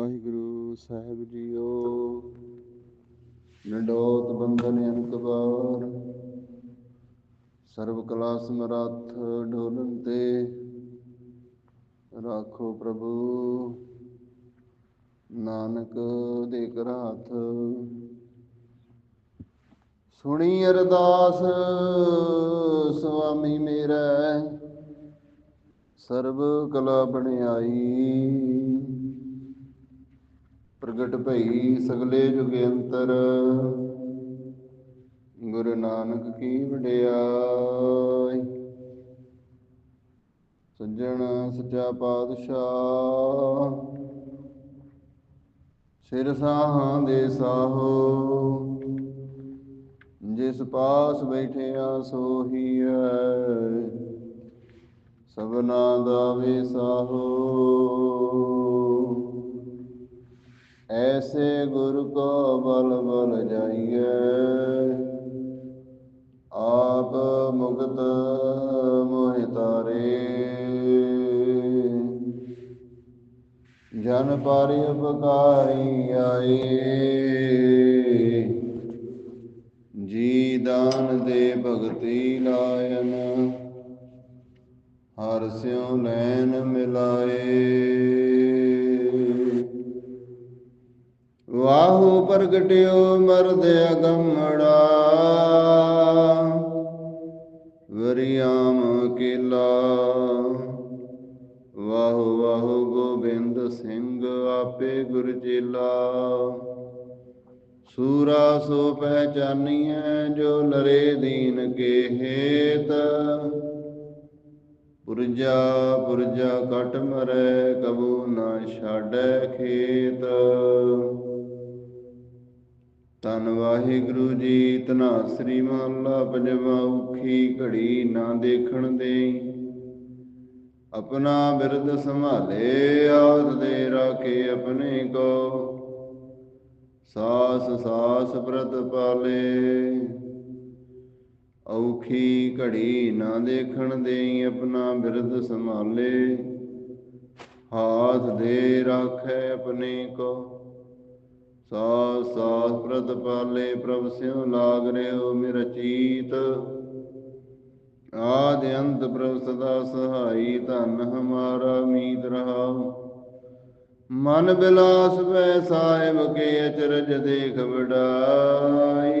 ਵਾਹਿਗੁਰੂ ਸਾਹਿਬ JIO. ਨਡੋਤ ਬੰਧਨ ਅਨਕ ਬਾਰ ਸਰਬ ਕਲਾ ਸਮਰੱਥ ਢੋਲਨ ਤੇ ਰਾਖੋ ਪ੍ਰਭੂ। ਨਾਨਕ ਦੇ ਕਰ ਸੁਣੀ ਅਰਦਾਸ ਸੁਆਮੀ ਮੇਰਾ। ਸਰਬ ਕਲਾ ਬਣਾਈ ਪ੍ਰਗਟ ਭਈ ਸਗਲੇ ਜੁਗ ਗੁਰੂ ਨਾਨਕ ਕੀ ਵਡਿਆਈ। ਸੱਜਣ ਸੱਚਾ ਪਾਤਸ਼ਾਹ। ਸਿਰ ਸਾਹਾਂ ਦੇ ਸਾਹੋ। ਜਿਸ ਪਾਸ ਬੈਠਿਆ ਸੋਹੀ ਹੈ। ਸਭਨਾ ਦਾ ਵੇ ਸਾਹੋ। ਐਸੇ ਗੁਰ ਕੋ ਬਲ ਬਲ ਜਾਈਏ ਆਪ ਮੁਕਤ ਮੋਹਿ ਤਾਰੇ। ਜਨ ਪਾਰਿ ਉਪਕਾਰੀ ਆਏ। ਜੀ ਦਾਨ ਦੇ ਭਗਤੀ ਲਾਇਨ, ਹਰ ਸਿਉ ਲੈਨ ਮਿਲਾਏ। ਵਾਹੂ ਪ੍ਰਗਟਿਓ ਮਰਦ ਅਗੰਮੜਾ। ਵਰਿਆਮ ਕਿਲਾ। ਵਾਹੂ ਵਾਹੂ ਗੋਬਿੰਦ ਸਿੰਘ ਆਪੇ ਗੁਰ ਚੇਲਾ ਸੂਰਾ ਸੋ ਪਹਿਚਾਨੀਐ ਜੋ ਲਰੇ ਦੀਨ ਕੇ ਹੇਤ। ਪੁਰਜਾ ਪੁਰਜਾ ਕਟ ਮਰੈ, ਕਬੂ ਨਾ ਛਾੜੈ ਖੇਤ। ਤਨ ਵਾਹਿਗੁਰੂ ਜੀ ਤਨਾ ਸ੍ਰੀ ਮਾਲਾ ਪੰਜਵਾ ਔਖੀ ਘੜੀ ਨਾ ਦੇਖਣ ਦੇ ਆਪਣਾ ਬਿਰਦ ਸੰਭਾਲੇ, ਆਦ ਦੇ ਰਾਖੇ ਆਪਣੇ ਕੋ। ਸਾਸ ਸਾਸ ਪ੍ਰਤ ਪਾਲੇ। ਔਖੀ ਘੜੀ ਨਾ ਦੇਖਣ ਦੇਈ ਆਪਣਾ ਬਿਰਦ ਸੰਭਾਲੇ। ਹਾਥ ਦੇ ਰਾਖੈ ਆਪਣੇ ਕੋ। ਸਾਸ ਸਾਸ ਪ੍ਰਤ ਪਾਲੇ, ਪ੍ਰਭ ਸਿਉ ਲਾਗ ਰਿਓ ਮੇਰਾ ਚੀਤ। ਆਦ ਅੰਤ ਪ੍ਰਭ ਸਦਾ ਸਹਾਈ, ਧਨ ਹਮਾਰਾ ਮੀਤ ਰਹਾ ਮਨ ਬਿਲਾਸ ਵੈ ਸਾਹਿਬ ਕੇ ਅਚਰਜ ਦੇਖ ਵਡਾਈ।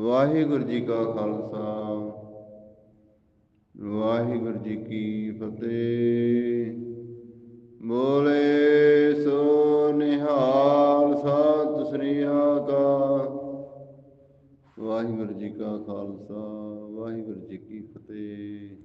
ਵਾਹਿਗੁਰੂ ਜੀ ਕਾ ਖਾਲਸਾ। ਵਾਹਿਗੁਰੂ ਜੀ ਕੀ ਫਤਿਹ। ਬੋਲੇ ਸੋ ਨਿਹਾਲ ਸਤਿ ਸ੍ਰੀ ਅਕਾਲ। ਵਾਹਿਗੁਰੂ ਜੀ ਕਾ ਖਾਲਸਾ, ਵਾਹਿਗੁਰੂ ਜੀ ਕੀ ਫਤਿਹ।